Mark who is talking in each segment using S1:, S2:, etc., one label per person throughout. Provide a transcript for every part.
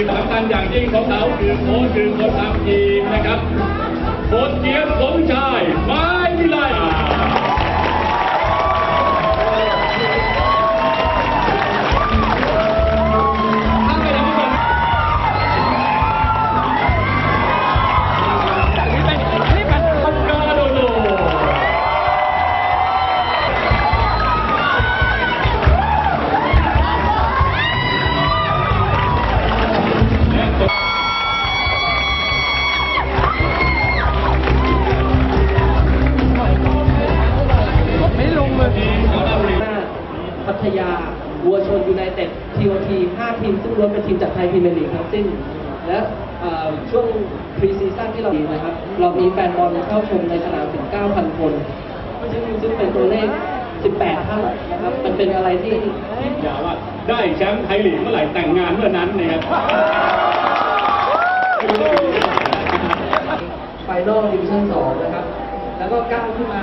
S1: ทีมสำคัญอย่างยิ่งของเขาคือโค้ชคือคนทำทีมนะครับโค้ชเกียรติสมชาย
S2: พัทยาวัวชนยูไนเต็ดทีโอที5ทีม ซึ่งล้วนเป็นทีมจากไทยพรีเมียร์ลีกทั้งสิ้น และเอ่อช่วงพรีซีซั่นที่เรามีนะครับ เรามีแฟนบอลเข้าชมในสนามถึง 9,000 คน ซึ่งซึ่งเป็นตัวเลข 18ท่านนะครับ มันเป็นอะไรที่
S1: อย่าว่าได้แชมป์ไทยลีกเมื่อไหร่แต่งงานเมื่อนั้นนะครับ
S2: ไฟนอลดิวิชั่น2นะครับ แล้วก็ก้าวขึ้นมา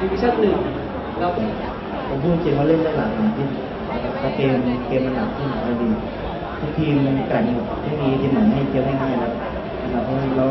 S2: ดิวิชั่น1 แล้ว
S3: ผมพูดจริงว่าเล่นได้หลากหลายที่เพราะเกมเกมมันหนักขึ้นเอดีทุกทีมแกร่งหมดไม่มีทีมไหนให้เกียวง่ายๆแล้วนะครับเพราะเรา